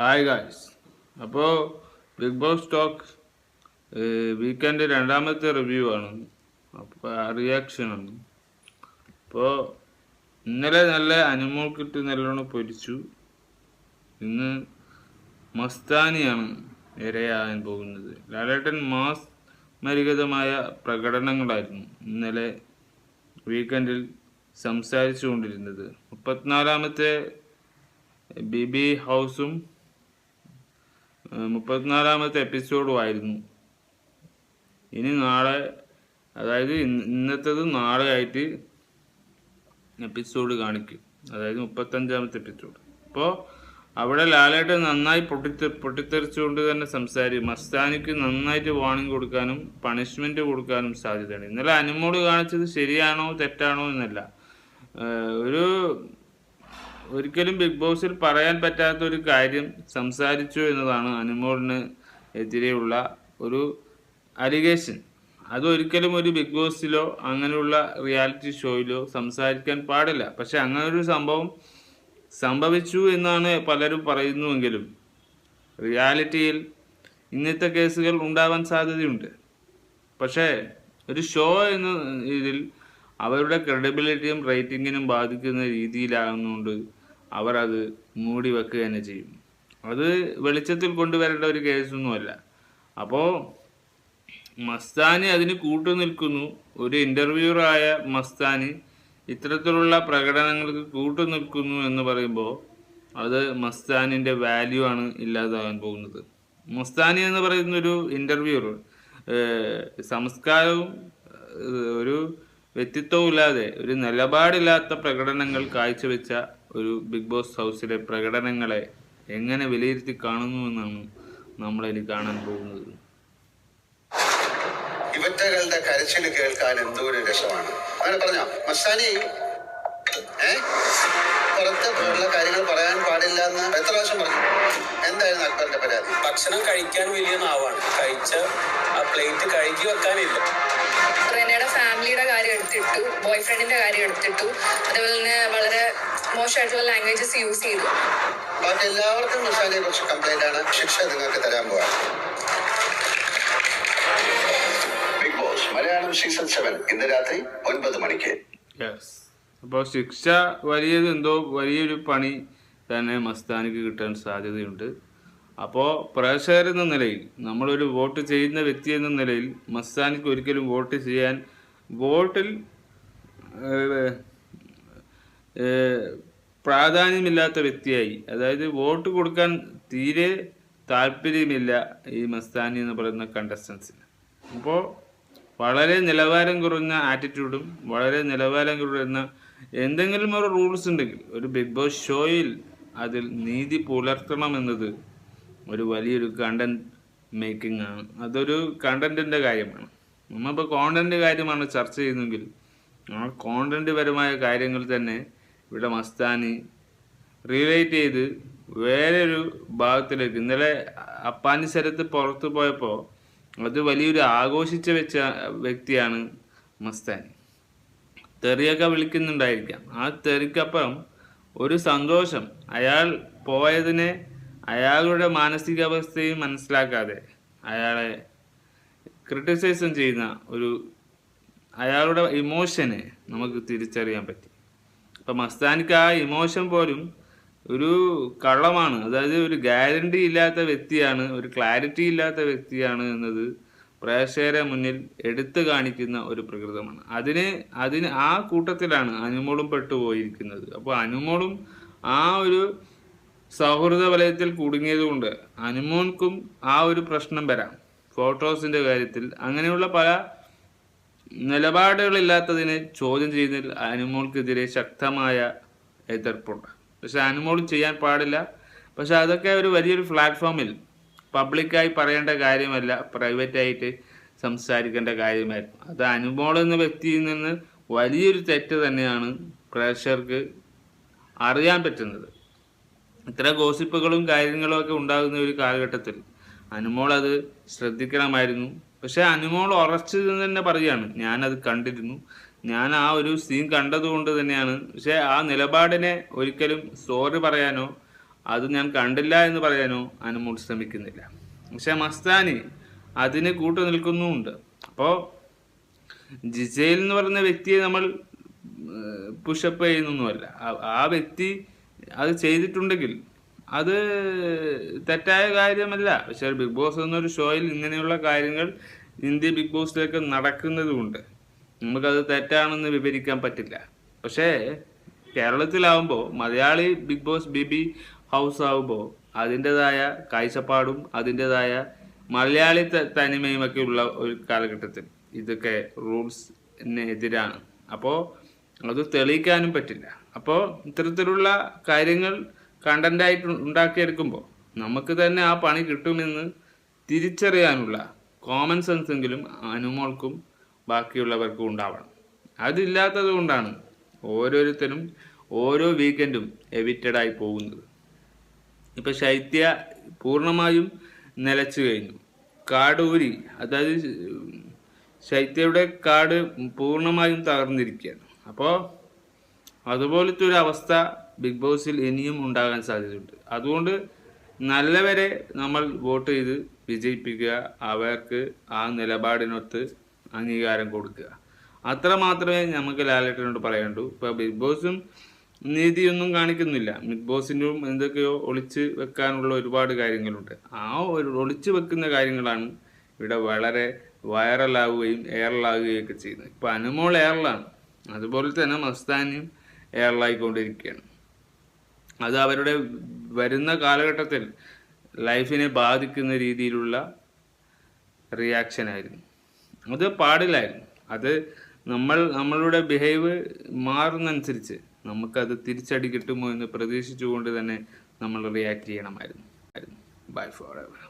Hi guys അപ്പോൾ Bigg Boss talk weekend രണ്ടാമത്തെ review ആണ്. അപ്പോൾ റിയാക്ഷൻ ആണ്. അപ്പോൾ ഇന്നലെ നല്ല അനുമോൾക്കിട്ട് കിട്ടി നല്ലോണം പൊരിച്ചു. ഇന്ന് മസ്താനിയാണ് ഇരയാകാൻ പോകുന്നത്. ലാലേട്ടൻ മാസ് മരിഗതമായ പ്രകടനങ്ങളായിരുന്നു ഇന്നലെ വീക്കെൻഡിൽ സംസാരിച്ചു കൊണ്ടിരുന്നത് മുപ്പത്തിനാലാമത്തെ ബിബി ഹൗസും മുപ്പത്തിനാലാമത്തെ എപ്പിസോഡും ആയിരുന്നു. ഇനി നാളെ അതായത് ഇന്നത്തത് നാളെ ആയിട്ട് എപ്പിസോഡ് കാണിക്കും. അതായത് മുപ്പത്തഞ്ചാമത്തെ എപ്പിസോഡ്. അപ്പോൾ അവിടെ ലാലേട്ട് നന്നായി പൊട്ടിത്തെ പൊട്ടിത്തെറിച്ചുകൊണ്ട് തന്നെ സംസാരി മസ്താനിക്ക് നന്നായിട്ട് വാണിംഗ് കൊടുക്കാനും പണിഷ്മെന്റ് കൊടുക്കാനും സാധ്യതയാണ് ഇന്നലെ അനുമോട് കാണിച്ചത് ശരിയാണോ തെറ്റാണോ എന്നല്ല. ഒരു ഒരിക്കലും ബിഗ് ബോസിൽ പറയാൻ പറ്റാത്ത ഒരു കാര്യം സംസാരിച്ചു എന്നതാണ് അനുമോളിന് എതിരെയുള്ള ഒരു അലിഗേഷൻ അതൊരിക്കലും ഒരു ബിഗ് ബോസിലോ അങ്ങനെയുള്ള റിയാലിറ്റി ഷോയിലോ സംസാരിക്കാൻ പാടില്ല. പക്ഷെ അങ്ങനൊരു സംഭവം സംഭവിച്ചു എന്നാണ് പലരും പറയുന്നുവെങ്കിലും റിയാലിറ്റിയിൽ ഇന്നത്തെ കേസുകൾ ഉണ്ടാവാൻ സാധ്യതയുണ്ട്. പക്ഷേ ഒരു ഷോ എന്ന ഇതിൽ അവരുടെ ക്രെഡിബിലിറ്റിയും റേറ്റിങ്ങിനും ബാധിക്കുന്ന രീതിയിലാകുന്നതുകൊണ്ട് അവർ അത് മൂടി വെക്കുക തന്നെ ചെയ്യും. അത് വെളിച്ചത്തിൽ കൊണ്ടുവരേണ്ട ഒരു കേസൊന്നുമല്ല. അപ്പോൾ മസ്താനി അതിന് കൂട്ടു നിൽക്കുന്നു. ഒരു ഇന്റർവ്യൂറായ മസ്താനി ഇത്തരത്തിലുള്ള പ്രകടനങ്ങൾക്ക് കൂട്ടു നിൽക്കുന്നു എന്ന് പറയുമ്പോൾ അത് മസ്താനിന്റെ വാല്യൂ ആണ് ഇല്ലാതാകാൻ പോകുന്നത്. മസ്താനി എന്ന് പറയുന്ന ഒരു ഇന്റർവ്യൂർ സംസ്കാരവും ഒരു വ്യക്തിത്വവും ഇല്ലാതെ ഒരു നിലപാടില്ലാത്ത പ്രകടനങ്ങൾ കാഴ്ചവെച്ച ഒരു ബിഗ് ബോസ് ഹൗസിലെ പ്രകടനങ്ങളെ എങ്ങനെ വിലയിരുത്തി കാണുന്നുവെന്നാണ് നമ്മളതിന് കാണാൻ പോകുന്നത്. ഇവറ്റകളുടെ കരച്ചിൽ കേൾക്കാൻ എന്തോ ഒരു രസമാണ്. അങ്ങനെ പറഞ്ഞോ? മസ്താനി ഏ? പുറത്ത് പോലുള്ള കാര്യങ്ങൾ പറയാൻ പാടില്ല എന്ന് എത്ര പ്രാവശ്യം പറഞ്ഞു? എന്തായിരുന്നു അക്ബറിന്റെ പരാതി? ഭക്ഷണം കഴിക്കാൻ വലിയ നാവാണ്. കഴിച്ച ആ പ്ലേറ്റ് കഴുകി വെക്കാനില്ല. റെനയുടെ ഫാമിലിയുടെ കാര്യം എടുത്തിട്ടു ബോയ് ഫ്രണ്ടിന്റെ കാര്യം എടുത്തിട്ടു. അതുപോലെ തന്നെ വളരെ മോശമായിട്ടുള്ള ലാംഗ്വേജസ് യൂസ് ചെയ്തു. ബാക്കി എല്ലാവർക്കും മസാലയെ കുറിച്ച് കംപ്ലൈന്റ് ആണ്. ശിക്ഷ നിങ്ങൾക്ക് തരാൻ പോവാ സീസൺ സെവൻ ഇന്ന് രാത്രി ഒൻപത് മണിക്ക്. അപ്പോൾ ശിക്ഷ വലിയത് എന്തോ വലിയൊരു പണി തന്നെ മസ്താനിക്ക് കിട്ടാൻ സാധ്യതയുണ്ട്. അപ്പോൾ പ്രേക്ഷകർ എന്ന നിലയിൽ നമ്മളൊരു വോട്ട് ചെയ്യുന്ന വ്യക്തി എന്ന നിലയിൽ മസ്താനിക്ക് ഒരിക്കലും വോട്ട് ചെയ്യാൻ വോട്ടിൽ പ്രാധാന്യമില്ലാത്ത വ്യക്തിയായി. അതായത് വോട്ട് കൊടുക്കാൻ തീരെ താല്പര്യമില്ല ഈ മസ്താനി എന്ന് പറയുന്ന കണ്ടസ്റ്റൻസിന് അപ്പോൾ വളരെ നിലവാരം കുറഞ്ഞ ആറ്റിറ്റ്യൂഡും വളരെ നിലവാരം കുറഞ്ഞ എന്തെങ്കിലും ഒരു റൂൾസ് ഉണ്ടെങ്കിൽ ഒരു ബിഗ് ബോസ് ഷോയിൽ അതിൽ നീതി പുലർത്തണം എന്നത് ഒരു വലിയൊരു കണ്ടന്റ് മേക്കിംഗ് ആണ്. അതൊരു കണ്ടന്റിന്റെ കാര്യമാണ്. നമ്മളിപ്പോൾ കോണ്ടന്റ് കാര്യമാണ് ചർച്ച ചെയ്യുന്നെങ്കിൽ ആ കോണ്ടന്റ് പരമായ കാര്യങ്ങൾ തന്നെ ഇവിടെ മസ്താനി റിലേറ്റ് ചെയ്ത് വേറൊരു ഭാഗത്തിലേക്ക് ഇന്നലെ അപ്പാനി സ്ഥലത്ത് പുറത്തു പോയപ്പോൾ അത് വലിയൊരു ആഘോഷിച്ച വെച്ച വ്യക്തിയാണ് മസ്താനി. തെറിയൊക്കെ വിളിക്കുന്നുണ്ടായിരിക്കാം. ആ തെറിക്കപ്പുറം ഒരു സന്തോഷം. അയാൾ പോയതിനെ അയാളുടെ മാനസികാവസ്ഥയും മനസ്സിലാക്കാതെ അയാളെ ക്രിട്ടിസൈസം ചെയ്യുന്ന ഒരു അയാളുടെ ഇമോഷനെ നമുക്ക് തിരിച്ചറിയാൻ പറ്റി. അപ്പം മസ്താനിക്ക് ആ ഇമോഷൻ പോലും ഒരു കള്ളമാണ്. അതായത് ഒരു ഗ്യാരണ്ടി ഇല്ലാത്ത വ്യക്തിയാണ് ഒരു ക്ലാരിറ്റി ഇല്ലാത്ത വ്യക്തിയാണ് എന്നത് പ്രേക്ഷകരെ മുന്നിൽ എടുത്തു കാണിക്കുന്ന ഒരു പ്രകൃതമാണ്. അതിന് അതിന് ആ കൂട്ടത്തിലാണ് അനുമോളും പെട്ടുപോയിരിക്കുന്നത്. അപ്പോൾ അനുമോളും ആ ഒരു സൗഹൃദ വലയത്തിൽ കുടുങ്ങിയതുകൊണ്ട് അനുമോൾക്കും ആ ഒരു പ്രശ്നം വരാം. ഫോട്ടോസിന്റെ കാര്യത്തിൽ അങ്ങനെയുള്ള പല നിലപാടുകളില്ലാത്തതിനെ ചോദ്യം ചെയ്യുന്നതിൽ അനുമോൾക്കെതിരെ ശക്തമായ എതിർപ്പുണ്ട്. പക്ഷെ അനുമോളും ചെയ്യാൻ പാടില്ല. പക്ഷെ അതൊക്കെ ഒരു വലിയൊരു പ്ലാറ്റ്ഫോമിൽ പബ്ലിക്കായി പറയേണ്ട കാര്യമല്ല പ്രൈവറ്റായിട്ട് സംസാരിക്കേണ്ട കാര്യമായിരുന്നു. അത് അനുമോൾ എന്ന വ്യക്തിയിൽ നിന്ന് വലിയൊരു തെറ്റ് തന്നെയാണ് പ്രേക്ഷകർക്ക് അറിയാൻ പറ്റുന്നത്. ഇത്ര ഗോസിപ്പുകളും കാര്യങ്ങളും ഒക്കെ ഉണ്ടാകുന്ന ഒരു കാലഘട്ടത്തിൽ അനുമോൾ അത് ശ്രദ്ധിക്കണമായിരുന്നു. പക്ഷേ അനുമോൾ ഉറച്ചു തന്നെ പറയുകയാണ് ഞാനത് കണ്ടിരുന്നു. ഞാൻ ആ ഒരു സീൻ കണ്ടതുകൊണ്ട് തന്നെയാണ്. പക്ഷേ ആ നിലപാടിനെ ഒരിക്കലും സോറി പറയാനോ അത് ഞാൻ കണ്ടില്ല എന്ന് പറയാനോ അനുമോൾ ശ്രമിക്കുന്നില്ല. പക്ഷെ മസ്താനി അതിന് കൂട്ടു നിൽക്കുന്നുമുണ്ട്. അപ്പോൾ ജിജയിൽ എന്ന് പറയുന്ന വ്യക്തിയെ നമ്മൾ പുഷപ്പ് ചെയ്യുന്നൊന്നുമല്ല. ആ- വ്യക്തി അത് ചെയ്തിട്ടുണ്ടെങ്കിൽ അത് തെറ്റായ കാര്യമല്ല. പക്ഷേ ബിഗ് ബോസ് എന്നൊരു ഷോയിൽ ഇങ്ങനെയുള്ള കാര്യങ്ങൾ ഇന്ത്യ ബിഗ് ബോസിലേക്ക് നടക്കുന്നതുകൊണ്ട്. നമുക്കത് തെറ്റാണെന്ന് വിവരിക്കാൻ പറ്റില്ല. പക്ഷേ കേരളത്തിലാവുമ്പോൾ Malayali Bigg Boss B B house ആവുമ്പോൾ അതിന്റെതായ കാഴ്ചപ്പാടും അതിന്റെതായ മലയാളി തനിമയും തനിമയുമൊക്കെ ഉള്ള ഒരു കാലഘട്ടത്തിൽ ഇതൊക്കെ റൂൾസിന് എതിരാണ് അപ്പോൾ അത് തെളിയിക്കാനും പറ്റില്ല. അപ്പോൾ ഇത്തരത്തിലുള്ള കാര്യങ്ങൾ കണ്ടന്റായിട്ട് ഉണ്ടാക്കിയെടുക്കുമ്പോൾ നമുക്ക് തന്നെ ആ പണി കിട്ടുമെന്ന് തിരിച്ചറിയാനുള്ള കോമൺ സെൻസ് എങ്കിലും അനുമോൾക്കും ബാക്കിയുള്ളവർക്കും ഉണ്ടാവണം. അതില്ലാത്തത് കൊണ്ടാണ് ഓരോരുത്തരും ഓരോ വീക്കെൻഡും എവിറ്റഡായി പോകുന്നത്. ഇപ്പോൾ ശൈത്യ പൂർണമായും നിലച്ചു കഴിഞ്ഞു. കാട് ഊരി അതായത് ശൈത്യയുടെ കാട് പൂർണമായും തകർന്നിരിക്കുകയാണ്. അപ്പോൾ അതുപോലത്തെ ഒരു അവസ്ഥ ബിഗ് ബോസിൽ ഇനിയും ഉണ്ടാകാൻ സാധ്യതയുണ്ട്. അതുകൊണ്ട് നല്ലവരെ നമ്മൾ വോട്ട് ചെയ്ത് വിജയിപ്പിക്കുക. അവർക്ക് ആ നിലപാടിനൊത്ത് അംഗീകാരം കൊടുക്കുക. അത്ര മാത്രമേ നമുക്ക് ലാലേട്ടനോട് പറയണ്ടൂ ഇപ്പോൾ ബിഗ് ബോസും നീതിയൊന്നും കാണിക്കുന്നില്ല. ബിഗ് ബോസിനും എന്തൊക്കെയോ ഒളിച്ച് വെക്കാനുള്ള ഒരുപാട് കാര്യങ്ങളുണ്ട്. ആ ഒരു ഒളിച്ച് വെക്കുന്ന കാര്യങ്ങളാണ് ഇവിടെ വളരെ വൈറലാവുകയും എയറിലാവുകയും ഒക്കെ ചെയ്യുന്നത്. ഇപ്പൊ അനുമോൾ എയറിലാണ്. അതുപോലെ തന്നെ മസ്താനിയും എയറിലായിക്കൊണ്ടിരിക്കുകയാണ്. അത് അവരുടെ വരുന്ന കാലഘട്ടത്തിൽ ലൈഫിനെ ബാധിക്കുന്ന രീതിയിലുള്ള റിയാക്ഷൻ ആയിരുന്നു. അത് പാടില്ലായിരുന്നു. അത് നമ്മൾ നമ്മളുടെ ബിഹേവ് മാറുന്നതനുസരിച്ച് നമുക്കത് തിരിച്ചടി കിട്ടുമോ എന്ന് പ്രതീക്ഷിച്ചുകൊണ്ട് തന്നെ നമ്മൾ റിയാക്ട് ചെയ്യണമായിരുന്നു. By for ever